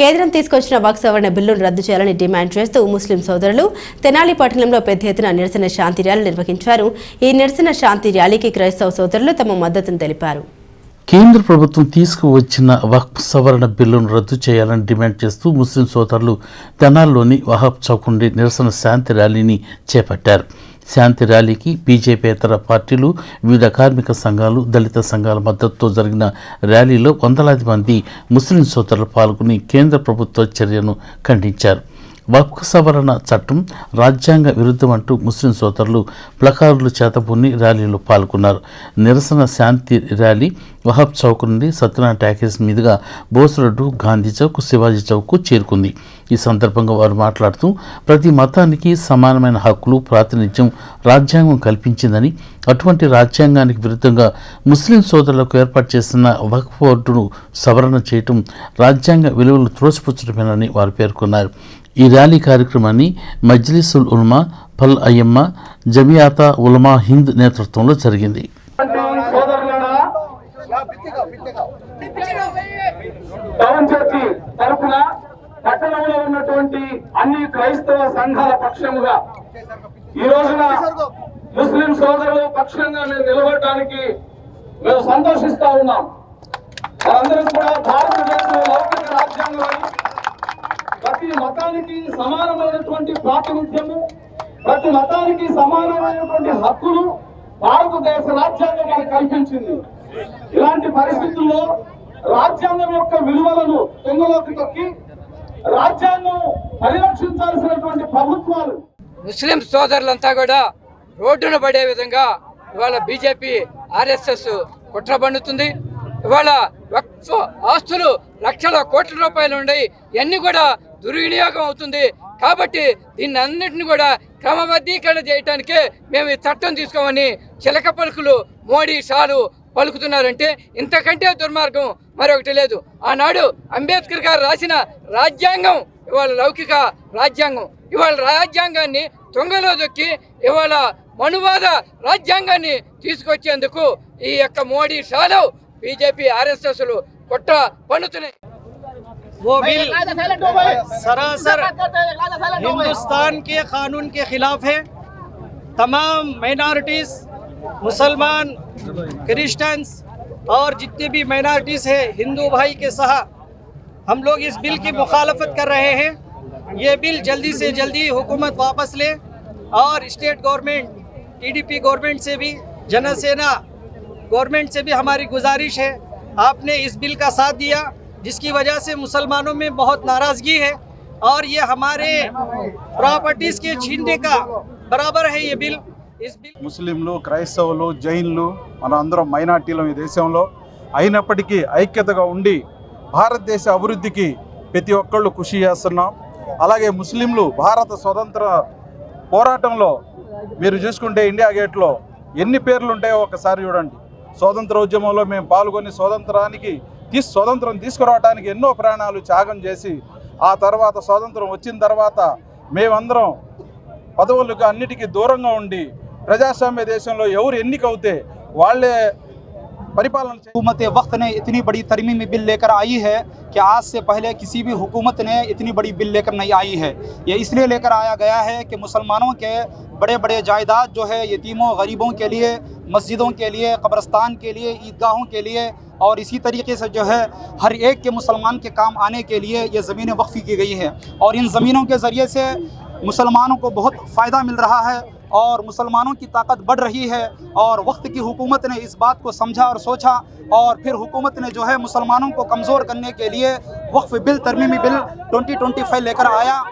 కేంద్రం తీసుకొచ్చిన వక్ సవరణ బిల్లును రద్దు చేయాలని డిమాండ్ చేస్తూ ముస్లిం సోదరులు తెనాలి పట్టణంలో పెద్ద ఎత్తున నిరసన శాంతి ర్యాలీ నిర్వహించారు. ఈ నిరసన శాంతి ర్యాలీకి క్రైస్తవ సోదరులు తమ మద్దతును తెలిపారు. కేంద్ర ప్రభుత్వం తీసుకువచ్చిన వక్ఫ్ సవరణ బిల్లును రద్దు చేయాలని డిమాండ్ చేస్తూ ముస్లిం సోదరులు తెనాల్లోని వహాబ్ చౌక్ నుండి నిరసన శాంతి ర్యాలీని చేపట్టారు. శాంతి ర్యాలీకి బీజేపీతర పార్టీలు వివిధ కార్మిక సంఘాలు దళిత సంఘాల మద్దతుతో జరిగిన ర్యాలీలో వందలాది మంది ముస్లిం సోదరులు పాల్గొని కేంద్ర ప్రభుత్వ చర్యను ఖండించారు. వక్ఫ్ సవరణ చట్టం రాజ్యాంగ విరుద్ధం అంటూ ముస్లిం సోదరులు ప్లకార్డులు చేతబున్ని ర్యాలీలో పాల్గొన్నారు. నిరసన శాంతి ర్యాలీ వహాబ్ చౌక్ నుండి సత్యనారాయణ ట్యాకేస్ మీదుగా బోస్ రోడ్డు గాంధీ చౌక్ శివాజీ చౌక్కు చేరుకుంది. ఈ సందర్భంగా వారు మాట్లాడుతూ ప్రతి మతానికి సమానమైన హక్కులు ప్రాతినిధ్యం రాజ్యాంగం కల్పించిందని అటువంటి రాజ్యాంగానికి విరుద్ధంగా ముస్లిం సోదరులకు ఏర్పాటు చేసిన వక్ఫ్ బోర్డును సవరణ చేయటం రాజ్యాంగ విలువలు త్రోసిపుచ్చడమేనని వారు పేర్కొన్నారు. ఈ ర్యాలీ కార్యక్రమాన్ని మజ్లిసుల్ ఉల్మా ఫల్ అయ్యమ్మ జమియాతా ఉల్మా హింద్ నేతృత్వంలో జరిగింది. టౌన్ చర్చి తరపున పట్టణంలో ఉన్నటువంటి అన్ని క్రైస్తవ సంఘాల పక్షముగా ఈ రోజున ముస్లిం సోదరుల పక్షంగా మేము నిలబడటానికి మేము సంతోషిస్తా ఉన్నాం. మనందరం కూడా భారతదేశంలో లౌకిక రాజ్యాంగం మతానికి సమానమైనటువంటి ప్రాతినిధ్యము ప్రతి మతానికి సమానమైనటువంటి హక్కులు భారతదేశ రాజ్యాంగం మనకు కల్పించింది. ఇలాంటి పరిస్థితుల్లో రాజ్యాంగం యొక్క విలువలను తెంగులోకి తొక్కి రాజ్యాంగం పరిరక్షించాల్సినటువంటి ప్రభుత్వాలు. ముస్లిం సోదరులంతా కూడా రోడ్డున పడే విధంగా ఇవాళ బీజేపీ ఆర్ఎస్ఎస్ కుట్ర పండుతుంది ఇవాళ ఆస్తులు లక్షల కోట్ల రూపాయలు ఉన్నాయి ఇవన్నీ కూడా దుర్వినియోగం అవుతుంది. కాబట్టి దీన్ని అన్నింటిని కూడా క్రమబద్ధీకరణ చేయడానికే మేము ఈ చట్టం తీసుకోమని చిలక పలుకులు మోడీ షాలు పలుకుతున్నారంటే ఇంతకంటే దుర్మార్గం మరొకటి లేదు. ఆనాడు అంబేద్కర్ గారు రాసిన రాజ్యాంగం ఇవాళ లౌకిక రాజ్యాంగం. ఇవాళ రాజ్యాంగాన్ని తొంగలో దొక్కి ఇవాళ మనువాద రాజ్యాంగాన్ని తీసుకొచ్చేందుకు ఈ యొక్క మోడీ షాలు బీజేపీ ఆర్ఎస్ఎస్లు కొట్ట పన్నుతున్నాయి. وہ بل سراسر ہندوستان کے قانون کے خلاف ہے تمام مینارٹیز مسلمان کرسچنس اور جتنے بھی مائنارٹیز ہیں ہندو بھائی کے سہا ہم لوگ اس بل کی مخالفت کر رہے ہیں۔ یہ بل جلدی سے جلدی حکومت واپس لے اور اسٹیٹ گورنمنٹ ٹی ڈی پی گورنمنٹ سے بھی جن سینا گورنمنٹ سے بھی ہماری گزارش ہے۔ آپ نے اس بل کا ساتھ دیا۔ जिसकी वजह से मुसलमानों में बहुत नाराज़गी है और ये हमारे प्रॉपर्टीज़ के छीनने का बराबर है ये बिल इस बिल ముస్లింలు క్రైస్తవులు జైన్లు మన అందరం మైనార్టీలు ఈ దేశంలో అయినప్పటికీ ఐక్యతగా ఉండి భారతదేశ అభివృద్ధికి ప్రతి ఒక్కళ్ళు కృషి చేస్తున్నాం అలాగే ముస్లింలు భారత స్వతంత్ర పోరాటంలో మీరు చూసుకుంటే ఇండియా గేట్లో ఎన్ని పేర్లు ఉంటాయో ఒకసారి చూడండి స్వాతంత్ర ఉద్యమంలో మేము పాల్గొని స్వాతంత్రానికి తీసి స్వతంత్రం తీసుకురావడానికి ఎన్నో ప్రాణాలు త్యాగం చేసి، ఆ తర్వాత స్వాతంత్రం వచ్చిన తర్వాత మేమందరం పదవులకు అన్నిటికీ దూరంగా ఉండి، ప్రజాస్వామ్య దేశంలో ఎవరు ఎన్నికవుతే వాళ్ళే پریپالن حکومت وقت نے اتنی بڑی ترمیمی بل لے کر آئی ہے کہ آج سے پہلے کسی بھی حکومت نے اتنی بڑی بل لے کر نہیں آئی ہے۔ یہ اس لیے لے کر آیا گیا ہے کہ مسلمانوں کے بڑے بڑے جائیداد جو ہے یتیموں، غریبوں کے لیے، مسجدوں کے لیے، قبرستان کے لیے، عیدگاہوں کے لیے اور اسی طریقے سے جو ہے ہر ایک کے مسلمان کے کام آنے کے لیے یہ زمینیں وقفی کی گئی ہیں۔ اور ان زمینوں کے ذریعے سے مسلمانوں کو بہت فائدہ مل رہا ہے اور مسلمانوں کی طاقت بڑھ رہی ہے۔ اور وقت کی حکومت نے اس بات کو سمجھا اور سوچا اور پھر حکومت نے جو ہے مسلمانوں کو کمزور کرنے کے لیے وقف بل، ترمیمی بل ٹونٹی ٹونٹی فائیو لے کر آیا۔